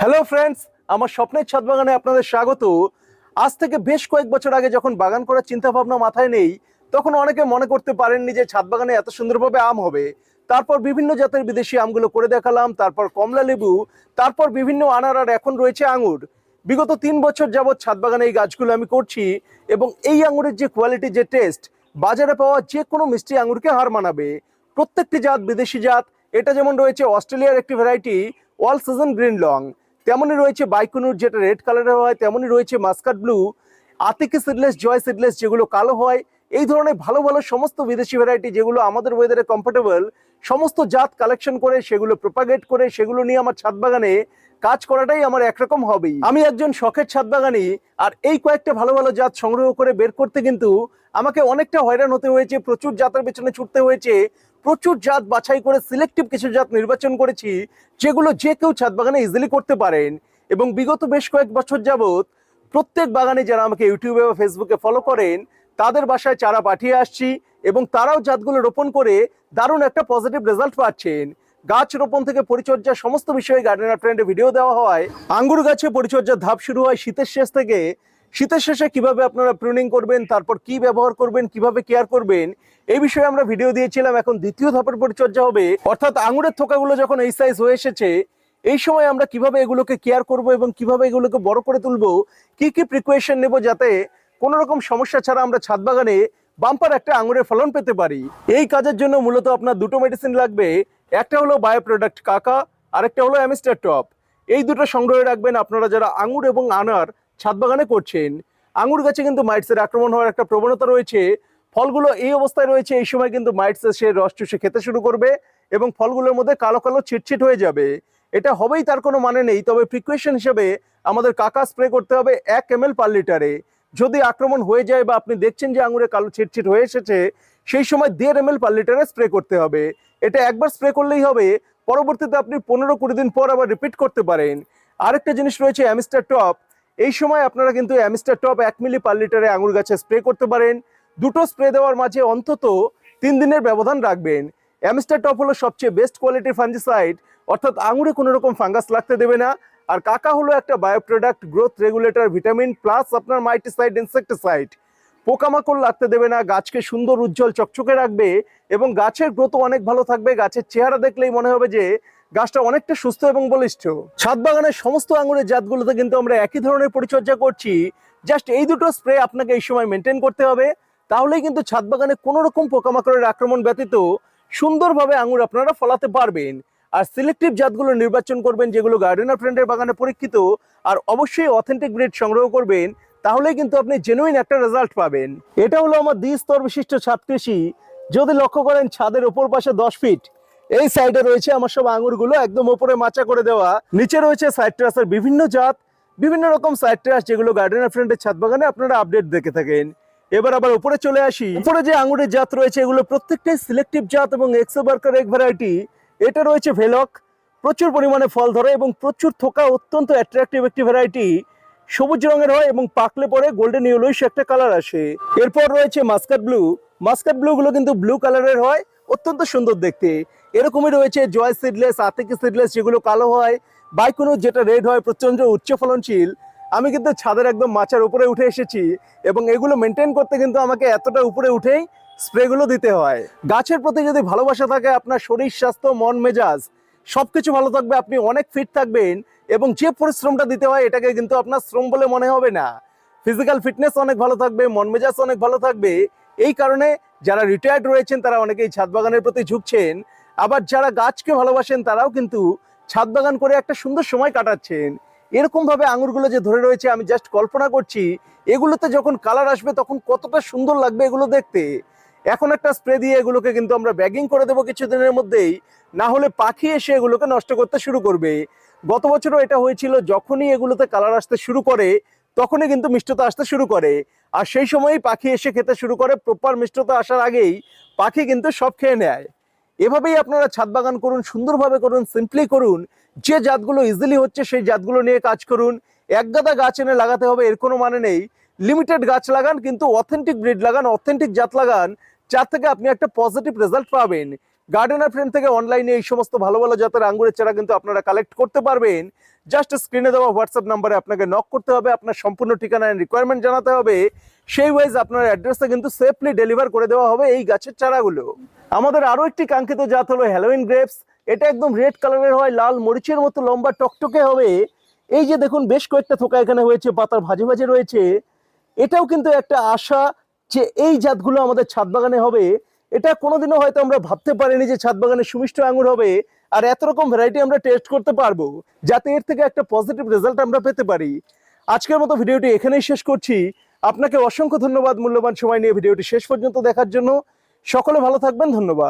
Hello friends আমার স্বপ্নের ছাদ বাগানে আপনাদের স্বাগত। আজ থেকে বেশ কয়েক বছর আগে যখন বাগান করার চিন্তা ভাবনা মাথায় নেই, তখন অনেকে মনে করতে পারেননি যে ছাদ বাগানে এত সুন্দরভাবে আম হবে। তারপর বিভিন্ন জাতের বিদেশি আমগুলো করে দেখালাম, তারপর কমলা লেবু, তারপর বিভিন্ন আনার আর এখন রয়েছে আঙুর। বিগত তিন বছর যাবৎ ছাদ বাগানে এই গাছগুলো আমি করছি এবং এই আঙুরের যে কোয়ালিটি যে টেস্ট বাজারে পাওয়া যে কোনো মিষ্টি আঙুরকে হার মানাবে। প্রত্যেকটি জাত বিদেশি জাত, এটা যেমন রয়েছে অস্ট্রেলিয়ার একটি variety all season green long তেমনই রয়েছে বাইকুনুর যেটা রেড কালারের হয়, তেমনই রয়েছে মাস্কাট ব্লু, আতিকে সিডলেস, জয় সিডলেস যেগুলো কালো হয় এই ধরনের ভালো ভালো সমস্ত বিদেশি ভ্যারাইটি যেগুলো আমাদের ওয়েদারে কমফোর্টেবল সমস্ত জাত কালেকশন করে সেগুলো প্রোপাগেট করে সেগুলো নিয়ে আমার ছাদ বাগানে কাজ করাটাই আমার একরকম হবেই আমি একজন শখের ছাদ বাগানি, আর এই কয়েকটা ভালো ভালো জাত সংগ্রহ করে বের করতে কিন্তু আমাকে অনেকটা হয়রান হতে হয়েছে, প্রচুর জাতের পেছনে ছুটতে হয়েছে, প্রচুর জাত বাছাই করে সিলেক্টিভ কিছু জাত নির্বাচন করেছি, যেগুলো যে কেউ ছাদ বাগানে ইজিলি করতে পারেন। এবং বিগত বেশ কয়েক বছর যাবত প্রত্যেক বাগানে যারা আমাকে ইউটিউবে বা ফেসবুকে ফলো করেন তাদের বাসায় চারা পাঠিয়ে আসছি এবং তারাও জাতগুলো রোপণ করে দারুণ একটা পজিটিভ রেজাল্ট পাচ্ছেন। গাছ রোপণ থেকে পরিচর্যা সমস্ত বিষয়ে গার্ডেনার ফ্রেন্ডে ভিডিও দেওয়া হয়। আঙ্গুর গাছে পরিচর্যার ধাপ শুরু হয় শীতের শেষ থেকে। শীতের শেষে কীভাবে আপনারা প্রুনিং করবেন, তারপর কি ব্যবহার করবেন, কীভাবে কেয়ার করবেন, এই বিষয়ে আমরা ভিডিও দিয়েছিলাম। এখন দ্বিতীয় ধাপের পরিচর্যা হবে। অর্থাৎ আঙুরের থোকাগুলো যখন এই সাইজ হয়ে এসেছে, এই সময় আমরা কীভাবে এগুলোকে কেয়ার করব এবং কীভাবে এগুলোকে বড় করে তুলবো, কি কি প্রিকুয়েশন নেব যাতে কোনো রকম সমস্যা ছাড়া আমরা ছাদ বাগানে বাম্পার একটা আঙুরের ফলন পেতে পারি। এই কাজের জন্য মূলত আপনার দুটো মেডিসিন লাগবে। একটা হলো বায়ো প্রোডাক্ট কাকা, আরেকটা হলো অ্যামিস্টার টপ এই দুটো সংগ্রহে রাখবেন আপনারা যারা আঙুর এবং আনার ছাদ বাগানে করছেন। আঙুর গাছে কিন্তু মাইটসের আক্রমণ হওয়ার একটা প্রবণতা রয়েছে। ফলগুলো এই অবস্থায় রয়েছে, এই সময় কিন্তু মাইটস এসে রস চুষে খেতে শুরু করবে এবং ফলগুলোর মধ্যে কালো কালো ছিটছিট হয়ে যাবে। এটা হবেই তার কোনো মানে নেই, তবে প্রিকুয়েশন হিসেবে আমাদের কাকা স্প্রে করতে হবে এক এম পার লিটারে যদি আক্রমণ হয়ে যায় বা আপনি দেখছেন যে আঙুরে কালো ছিটছিট হয়ে এসেছে, সেই সময় দেড় এম এল পার লিটারে স্প্রে করতে হবে। এটা একবার স্প্রে করলেই হবে, পরবর্তীতে আপনি পনেরো কুড়ি দিন পর আবার রিপিট করতে পারেন। আরেকটা জিনিস রয়েছে অ্যামিস্টার টপ। এই সময় আপনারা কিন্তু অ্যামিস্টার টপ এক মিলি পার লিটারে আঙুর গাছে স্প্রে করতে পারেন। দুটো স্প্রে দেওয়ার মাঝে অন্তত তিন দিনের ব্যবধান রাখবেন। অ্যামিস্টার টপ হলো সবচেয়ে বেস্ট কোয়ালিটির ফাঞ্জিসাইড অর্থাৎ আঙুরে কোনো রকম ফাঙ্গাস লাগতে দেবে না। আর কাকা হলো একটা bio product growth regulator vitamin plus আপনার মাইটিসাইড ইনসেক্টিসাইড পোকামাকড় লাগতে দেবে না, গাছকে সুন্দর উজ্জ্বল চকচকে রাখবে এবং গাছের গ্রোথও অনেক ভালো থাকবে। গাছের চেহারা দেখলেই মনে হবে যে গাছটা অনেকটা সুস্থ এবং বলিষ্ঠ। ছাদ বাগানের সমস্ত আঙুরের জাতগুলোতে কিন্তু আমরা একই ধরনের পরিচর্যা করছি। জাস্ট এই দুটো স্প্রে আপনাকে এই সময় মেনটেন করতে হবে। তাহলেই কিন্তু ছাদ বাগানে কোনো রকম পোকামাকড়ের আক্রমণ ব্যতীত সুন্দরভাবে আঙুর আপনারা ফলাতে পারবেন। আর সিলেক্টিভ জাতগুলো নির্বাচন করবেন যেগুলো গার্ডেন গার্ডেনার ফ্রেন্ডের বাগানে পরীক্ষিত আর অবশ্যই অথেন্টিক ব্রিড সংগ্রহ করবেন, তাহলেই কিন্তু আপনি জেনুইন একটা রেজাল্ট পাবেন। এটা হলো আমার দ্বিস্তর বিশিষ্ট ছাদ কৃষি। যদি লক্ষ্য করেন, ছাদের ওপর পাশে দশ ফিট এই সাইডে রয়েছে আমার সব আঙুরগুলো একদম ওপরে মাচা করে দেওয়া। নিচে রয়েছে সাইট্রাসের বিভিন্ন জাত, বিভিন্ন রকম সাইট্রাস যেগুলো গার্ডেন গার্ডেনার ফ্রেন্ডের ছাদ বাগানে আপনারা আপডেট দেখে থাকেন। এবার আবার উপরে চলে আসি। উপরে যে আঙুরের জাত রয়েছে, এগুলো প্রত্যেকটাই সিলেক্টিভ জাত এবং এক্সো বার্কার এক ভ্যারাইটি এটা রয়েছে ভেলক। প্রচুর পরিমাণে ফল ধরে এবং প্রচুর থোকা, অত্যন্ত অ্যাট্রাকটিভ একটি ভ্যারাইটি সবুজ রঙের হয় এবং পাকলে পরে গোল্ডেন ইয়েলোইশ একটা কালার আসে। এরপর রয়েছে মাস্কাট ব্লু মাস্কাট ব্লু গুলো কিন্তু ব্লু কালারের হয়, অত্যন্ত সুন্দর দেখতে। এরকমই রয়েছে জয় সিডলেস আতিকি সিডলেস যেগুলো কালো হয় বাইকুনো যেটা রেড হয় প্রচণ্ড উচ্চ ফলনশীল আমি কিন্তু ছাদের একদম মাচার উপরে উঠে এসেছি এবং এগুলো মেনটেন করতে কিন্তু আমাকে এতটা উপরে উঠেই স্প্রেগুলো দিতে হয়। গাছের প্রতি যদি ভালোবাসা থাকে, আপনার শরীর, স্বাস্থ্য, মন, মেজাজ, সবকিছু ভালো থাকবে, আপনি অনেক ফিট থাকবেন এবং যে পরিশ্রমটা দিতে হয়, এটাকে কিন্তু আপনার শ্রম বলে মনে হবে না। ফিজিক্যাল ফিটনেস অনেক ভালো থাকবে, মন মেজাজ অনেক ভালো থাকবে। এই কারণে যারা রিটায়ার্ড রয়েছেন, তারা অনেকেই ছাদ বাগানের প্রতি ঝুঁকছেন। আবার যারা গাছকে ভালোবাসেন, তারাও কিন্তু ছাদ বাগান করে একটা সুন্দর সময় কাটাচ্ছেন। এরকম ভাবে আঙুরগুলো যে ধরে রয়েছে, আমি জাস্ট কল্পনা করছি, এগুলোতে যখন কালার আসবে, তখন কতটা সুন্দর লাগবে এগুলো দেখতে। এখন একটা স্প্রে দিয়ে এগুলোকে কিন্তু আমরা ব্যাগিং করে দেবো কিছুদিনের মধ্যেই। না হলে পাখি এসে এগুলোকে নষ্ট করতে শুরু করবে। গত বছরও এটা হয়েছিল, যখনই এগুলোতে কালার আসতে শুরু করে, তখনই কিন্তু মিষ্টতা আসতে শুরু করে। আর সেই সময়ই পাখি এসে খেতে শুরু করে প্রপার মিষ্টতা আসার আগেই পাখি কিন্তু সব খেয়ে নেয়। এভাবেই আপনারা ছাদ বাগান করুন, সুন্দরভাবে করুন সিম্পলি করুন। যে জাতগুলো ইজিলি হচ্ছে সেই জাতগুলো নিয়ে কাজ করুন। এক গাদা গাছ এনে লাগাতে হবে, এর কোনো মানে নেই। লিমিটেড গাছ লাগান, কিন্তু অথেন্টিক ব্রিড লাগান অথেন্টিক জাত লাগান যার থেকে আপনি একটা পজিটিভ রেজাল্ট পাবেন। গার্ডেনার ফ্রেন্ড থেকে অনলাইনে এই সমস্ত ভালো ভালো জাতের আঙ্গুরের চারা কিন্তু আপনারা কালেক্ট করতে পারবেন। জাস্ট স্ক্রিনে দেওয়া হোয়াটসঅ্যাপ নাম্বারে আপনাকে নক করতে হবে, আপনার সম্পূর্ণ ঠিকানা রিকোয়ারমেন্ট জানাতে হবে। সেই ওয়াইজ আপনার অ্যাড্রেসে কিন্তু সেফলি ডেলিভার করে দেওয়া হবে এই গাছের চারাগুলো। আমাদের আরও একটি কাঙ্ক্ষিত জাত হলো হ্যালোইন গ্রেপস এটা একদম রেড কালারের হয়, লাল মরিচের মতো লম্বা, টকটকে হবে। এই যে দেখুন, বেশ কয়েকটা থোকা এখানে হয়েছে, পাতার ভাজে ভাজে রয়েছে। এটাও কিন্তু একটা আশা যে এই জাতগুলো আমাদের ছাদ বাগানে হবে, এটা কোনোদিনও হয়তো আমরা ভাবতে পারিনি যে ছাদ বাগানে সুমিষ্ট আঙুর হবে, আর এত রকম ভ্যারাইটি আমরা টেস্ট করতে পারব, যাতে এর থেকে একটা পজিটিভ রেজাল্ট আমরা পেতে পারি। আজকের মতো ভিডিওটি এখানেই শেষ করছি। আপনাকে অসংখ্য ধন্যবাদ মূল্যবান সময় নিয়ে ভিডিওটি শেষ পর্যন্ত দেখার জন্য। সকলে ভালো থাকবেন, ধন্যবাদ।